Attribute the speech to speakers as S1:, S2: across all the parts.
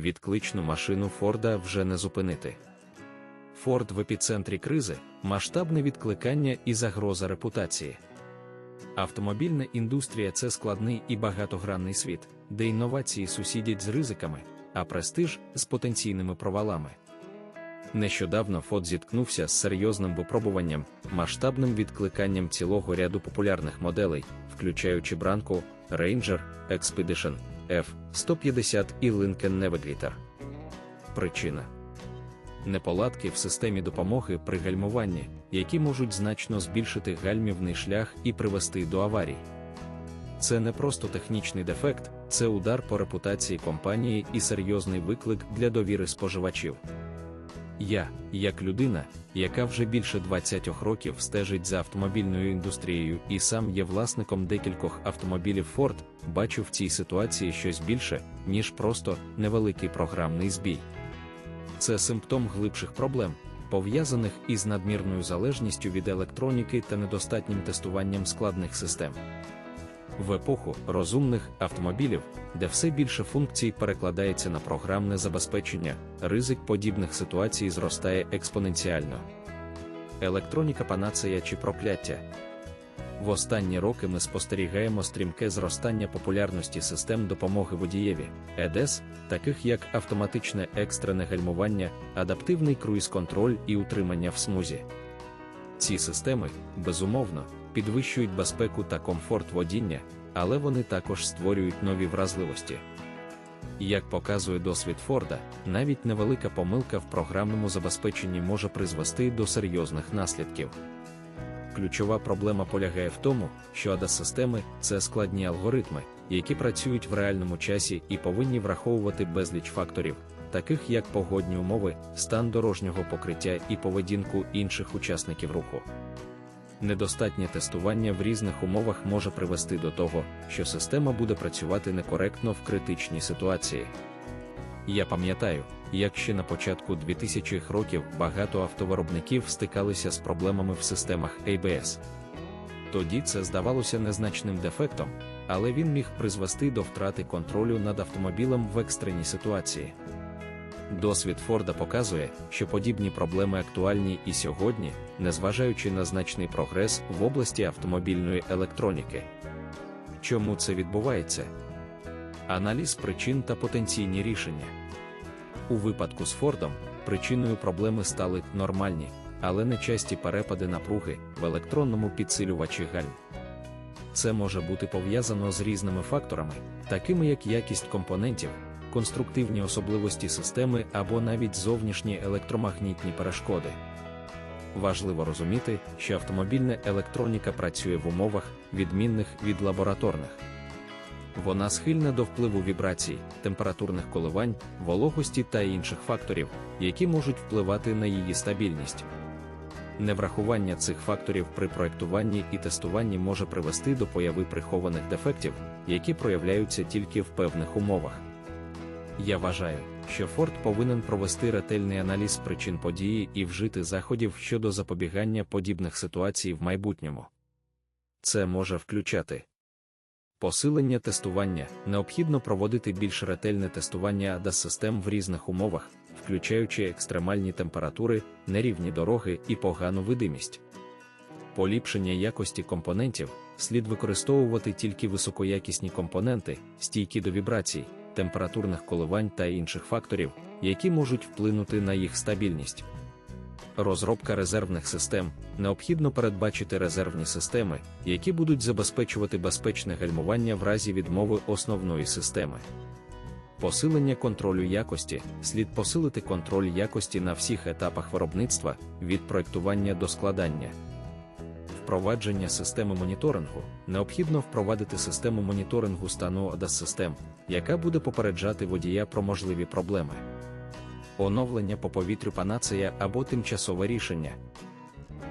S1: відкличну машину Форда вже не зупинити. Форд в епіцентрі кризи, масштабне відкликання і загроза репутації. Автомобільна індустрія це складний і багатогранний світ, де інновації сусідять з ризиками, а престиж з потенційними провалами. Нещодавно Форд зіткнувся з серйозним випробуванням, масштабним відкликанням цілого ряду популярних моделей, включаючи бранку, Ranger, Expedition, F-150 і Lincoln Navigator. Причина неполадки в системі допомоги при гальмуванні, які можуть значно збільшити гальмівний шлях і привести до аварій. Це не просто технічний дефект, це удар по репутації компанії і серйозний виклик для довіри споживачів. Я, як людина, яка вже більше 20 років стежить за автомобільною індустрією і сам є власником декількох автомобілів Ford, бачу в цій ситуації щось більше, ніж просто невеликий програмний збій. Це симптом глибших проблем, пов'язаних із надмірною залежністю від електроніки та недостатнім тестуванням складних систем. В епоху розумних автомобілів, де все більше функцій перекладається на програмне забезпечення, ризик подібних ситуацій зростає експоненціально. Електроніка панацея чи прокляття. В останні роки ми спостерігаємо стрімке зростання популярності систем допомоги водієві, ЕДЕС, таких як автоматичне екстрене гальмування, адаптивний круїз-контроль і утримання в смузі. Ці системи, безумовно, підвищують безпеку та комфорт водіння, але вони також створюють нові вразливості. Як показує досвід Форда, навіть невелика помилка в програмному забезпеченні може призвести до серйозних наслідків. Ключова проблема полягає в тому, що ADAS-системи це складні алгоритми, які працюють в реальному часі і повинні враховувати безліч факторів, таких як погодні умови, стан дорожнього покриття і поведінку інших учасників руху. Недостатнє тестування в різних умовах може привести до того, що система буде працювати некоректно в критичній ситуації. Я пам'ятаю, як ще на початку 2000-х років багато автовиробників стикалися з проблемами в системах ABS. Тоді це здавалося незначним дефектом, але він міг призвести до втрати контролю над автомобілем в екстреній ситуації. Досвід Форда показує, що подібні проблеми актуальні і сьогодні, незважаючи на значний прогрес в області автомобільної електроніки. Чому це відбувається? Аналіз причин та потенційні рішення. У випадку з Фордом причиною проблеми стали нормальні, але нечасті перепади напруги в електронному підсилювачі гальм. Це може бути пов'язано з різними факторами, такими як якість компонентів, конструктивні особливості системи або навіть зовнішні електромагнітні перешкоди. Важливо розуміти, що автомобільна електроніка працює в умовах, відмінних від лабораторних. Вона схильна до впливу вібрацій, температурних коливань, вологості та інших факторів, які можуть впливати на її стабільність. Неврахування цих факторів при проєктуванні і тестуванні може привести до появи прихованих дефектів, які проявляються тільки в певних умовах. Я вважаю, що Форд повинен провести ретельний аналіз причин події і вжити заходів щодо запобігання подібних ситуацій в майбутньому. Це може включати посилення тестування, необхідно проводити більш ретельне тестування ADAS систем в різних умовах, включаючи екстремальні температури, нерівні дороги і погану видимість. Поліпшення якості компонентів слід використовувати тільки високоякісні компоненти, стійкі до вібрацій температурних коливань та інших факторів, які можуть вплинути на їх стабільність. Розробка резервних систем необхідно передбачити резервні системи, які будуть забезпечувати безпечне гальмування в разі відмови основної системи. Посилення контролю якості слід посилити контроль якості на всіх етапах виробництва від проектування до складання впровадження системи моніторингу, необхідно впровадити систему моніторингу стану ADAS систем, яка буде попереджати водія про можливі проблеми. Оновлення по повітрю панацея або тимчасове рішення.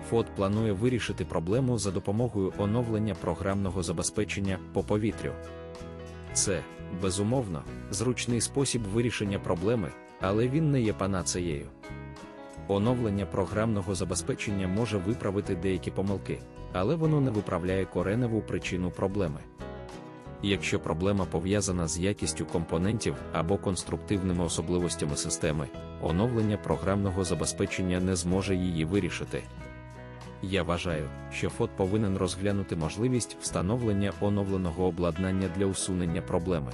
S1: ФОД планує вирішити проблему за допомогою оновлення програмного забезпечення по повітрю. Це, безумовно, зручний спосіб вирішення проблеми, але він не є панацеєю. Оновлення програмного забезпечення може виправити деякі помилки, але воно не виправляє кореневу причину проблеми. Якщо проблема пов'язана з якістю компонентів або конструктивними особливостями системи, оновлення програмного забезпечення не зможе її вирішити. Я вважаю, що ФОД повинен розглянути можливість встановлення оновленого обладнання для усунення проблеми.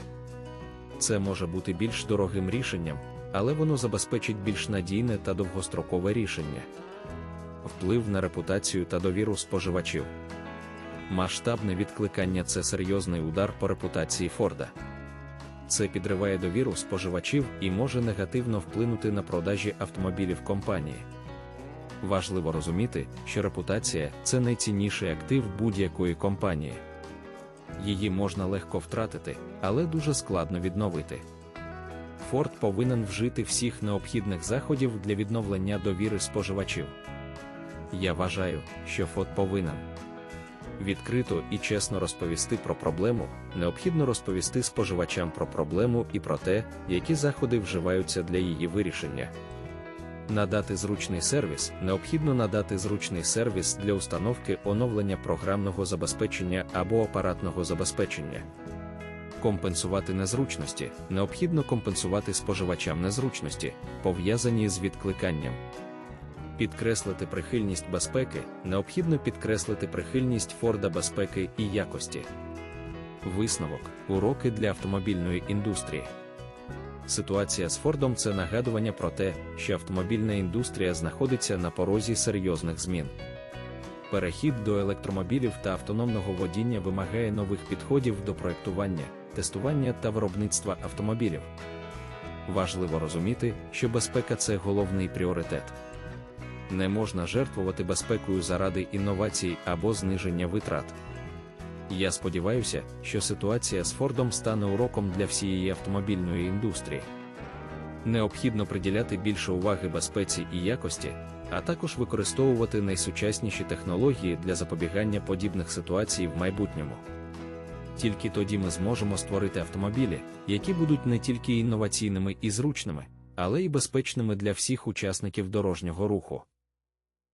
S1: Це може бути більш дорогим рішенням, але воно забезпечить більш надійне та довгострокове рішення. Вплив на репутацію та довіру споживачів. Масштабне відкликання це серйозний удар по репутації Форда. Це підриває довіру споживачів і може негативно вплинути на продажі автомобілів компанії. Важливо розуміти, що репутація це найцінніший актив будь-якої компанії. Її можна легко втратити, але дуже складно відновити. Форд повинен вжити всіх необхідних заходів для відновлення довіри споживачів. Я вважаю, що Форд повинен відкрито і чесно розповісти про проблему, необхідно розповісти споживачам про проблему і про те, які заходи вживаються для її вирішення. Надати зручний сервіс необхідно надати зручний сервіс для установки оновлення програмного забезпечення або апаратного забезпечення. Компенсувати незручності необхідно компенсувати споживачам незручності, пов'язані з відкликанням. Підкреслити прихильність безпеки необхідно підкреслити прихильність Форда безпеки і якості. Висновок уроки для автомобільної індустрії. Ситуація з Фордом це нагадування про те, що автомобільна індустрія знаходиться на порозі серйозних змін. Перехід до електромобілів та автономного водіння вимагає нових підходів до проєктування, тестування та виробництва автомобілів. Важливо розуміти, що безпека це головний пріоритет. Не можна жертвувати безпекою заради інновацій або зниження витрат. Я сподіваюся, що ситуація з Фордом стане уроком для всієї автомобільної індустрії. Необхідно приділяти більше уваги безпеці і якості, а також використовувати найсучасніші технології для запобігання подібних ситуацій в майбутньому. Тільки тоді ми зможемо створити автомобілі, які будуть не тільки інноваційними і зручними, але й безпечними для всіх учасників дорожнього руху.